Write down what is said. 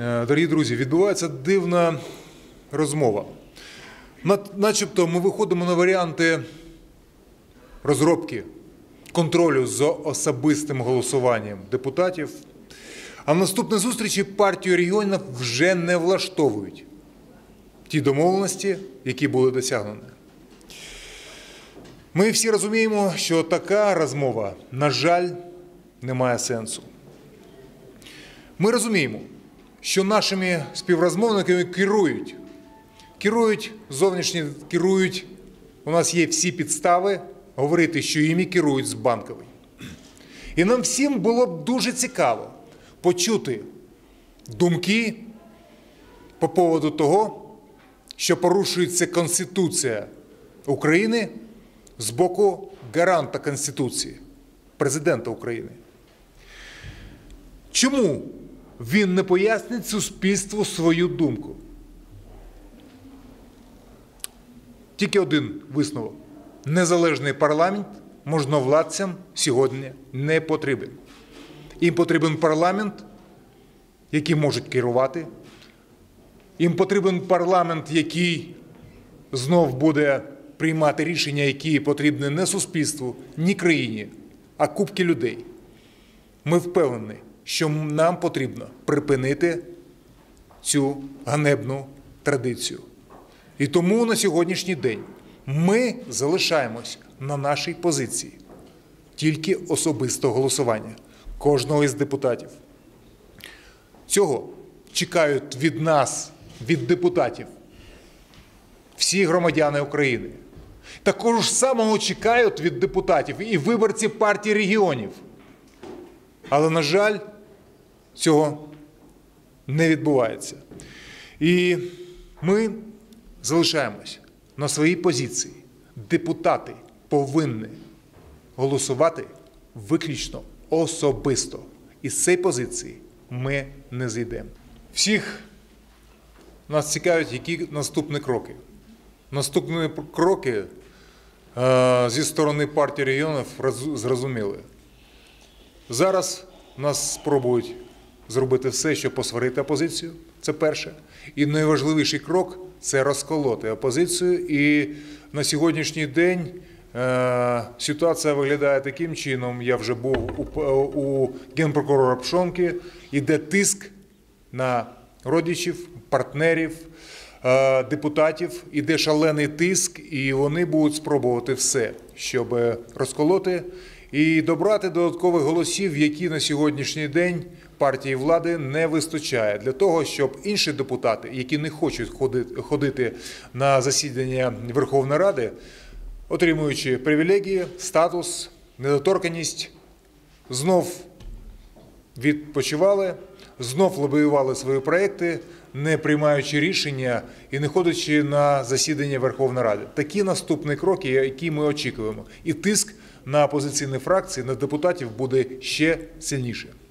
Е, Дорогі друзі, відбувається дивна розмова. Начебто ми виходимо на варіанти розробки контролю за особистим голосуванням депутатів. А в наступній зустрічі партію регіонів вже не влаштовують ті домовленості, які були досягнені. Ми всі розуміємо, що така розмова, на жаль, не має сенсу. Ми розуміємо, що нашими співрозмовниками керують. Керують зовнішні, керують. У нас є всі підстави говорити, що іми керують з банкової. І нам всім було б дуже цікаво почути думки по поводу того, що порушується Конституція України з боку гаранта Конституції, президента України. Чому він не пояснить суспільству свою думку? Тільки один висновок. Незалежний парламент можновладцям сьогодні не потрібен. Їм потрібен парламент, який можуть керувати. Їм потрібен парламент, який знов буде приймати рішення, які потрібні не суспільству, ні країні, а купки людей. Ми впевнені, що нам потрібно припинити цю ганебну традицію. І тому на сьогоднішній день ми залишаємось на нашій позиції тільки особисто голосування кожного із депутатів. Цього чекають від нас, від депутатів, всі громадяни України. Такого ж самого чекають від депутатів і виборці партії регіонів. Але, на жаль, цього не відбувається. І ми залишаємось на своїй позиції. Депутати повинні голосувати виключно особисто. І з цієї позиції ми не зійдемо. Всіх нас цікавить, які наступні кроки. Наступні кроки е, зі сторони партії регіонів зрозуміли. Зараз нас спробують зробити все, щоб посварити опозицію. Це перше. І найважливіший крок це розколоти опозицію. І на сьогоднішній день е, ситуація виглядає таким чином. Я вже був у, генпрокурора Пшонки, іде тиск на родичів, партнерів, е, депутатів, іде шалений тиск, і вони будуть спробувати все, щоб розколоти і добрати додаткових голосів, які на сьогоднішній день партії влади не вистачає для того, щоб інші депутати, які не хочуть ходити, на засідання Верховної Ради, отримуючи привілегії, статус, недоторканність, знов відпочивали, знов лобіювали свої проекти, не приймаючи рішення і не ходячи на засідання Верховної Ради. Такі наступні кроки, які ми очікуємо, і тиск на опозиційні фракції, на депутатів буде ще сильніше.